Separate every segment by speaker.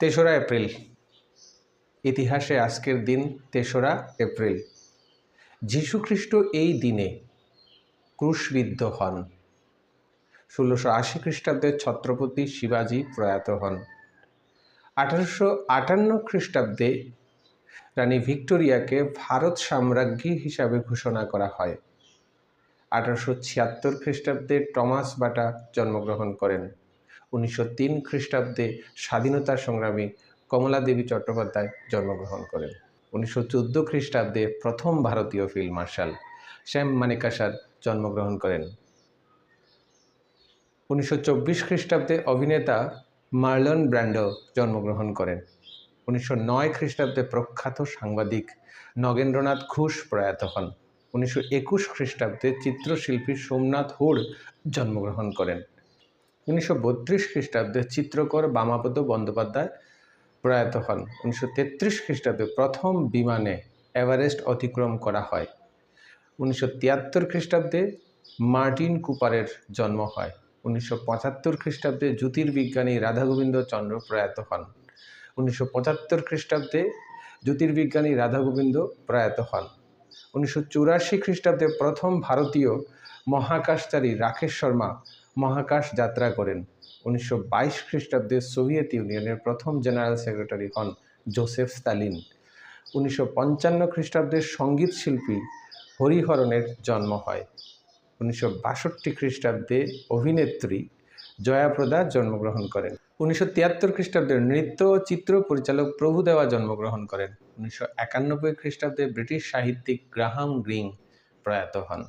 Speaker 1: তেসরা এপ্রিল। ইতিহাসে আজকের দিন তেসরা এপ্রিল। যীশুখ্রিস্ট এই দিনে ক্রুশবিদ্ধ হন। ষোলোশো আশি খ্রিস্টাব্দে ছত্রপতি শিবাজি প্রয়াত হন। আঠারোশো আটান্ন খ্রিস্টাব্দে রানী ভিক্টোরিয়াকে ভারত সাম্রাজ্ঞী হিসাবে ঘোষণা করা হয়। আঠারোশো ছিয়াত্তর খ্রিস্টাব্দে টমাস বাটা জন্মগ্রহণ করেন। উনিশশো তিন খ্রিস্টাব্দে স্বাধীনতা সংগ্রামী কমলা দেবী চট্টোপাধ্যায় জন্মগ্রহণ করেন। উনিশশো চোদ্দ খ্রিস্টাব্দে প্রথম ভারতীয় ফিল্ড মার্শাল শ্যাম মানেকাসার জন্মগ্রহণ করেন। উনিশশো চব্বিশ খ্রিস্টাব্দে অভিনেতা মার্লন ব্র্যান্ডো জন্মগ্রহণ করেন। উনিশশো নয় খ্রিস্টাব্দে প্রখ্যাত সাংবাদিক নগেন্দ্রনাথ ঘোষ প্রয়াত হন। উনিশশো একুশ খ্রিস্টাব্দে চিত্রশিল্পী সোমনাথ হুড় জন্মগ্রহণ করেন। উনিশশো বত্রিশ খ্রিস্টাব্দে চিত্রকর বামাপদ বন্দ্যোপাধ্যায় প্রয়াত হন। উনিশশো তেত্রিশ খ্রিস্টাব্দে প্রথম বিমানে এভারেস্ট অতিক্রম করা হয়। উনিশশো তিয়াত্তর খ্রিস্টাব্দে মার্টিন কুপারের জন্ম হয়। উনিশশো পঁচাত্তর খ্রিস্টাব্দে জ্যোতির্বিজ্ঞানী রাধাগোবিন্দ চন্দ্র প্রয়াত হন। উনিশশো পঁচাত্তর খ্রিস্টাব্দে জ্যোতির্বিজ্ঞানী রাধাগোবিন্দ প্রয়াত হন। উনিশশো চুরাশি খ্রিস্টাব্দে প্রথম ভারতীয় মহাকাশচারী রাকেশ শর্মা মহাকাশ যাত্রা করেন। উনিশশো বাইশ খ্রিস্টাব্দে সোভিয়েত ইউনিয়নের প্রথম জেনারেল সেক্রেটারি হন জোসেফ স্তালিন। উনিশশো পঞ্চান্ন খ্রিস্টাব্দে সংগীত শিল্পী হরিহরণের জন্ম হয়। উনিশশো বাষট্টি খ্রিস্টাব্দে অভিনেত্রী জয়াপ্রদা জন্মগ্রহণ করেন। উনিশশো তিয়াত্তর খ্রিস্টাব্দে নৃত্য ও চিত্র পরিচালক প্রভুদেওয়া জন্মগ্রহণ করেন। উনিশশো একানব্বই খ্রিস্টাব্দে ব্রিটিশ সাহিত্যিক গ্রাহাম গ্রিং প্রয়াত হন।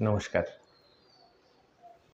Speaker 1: নমস্কার।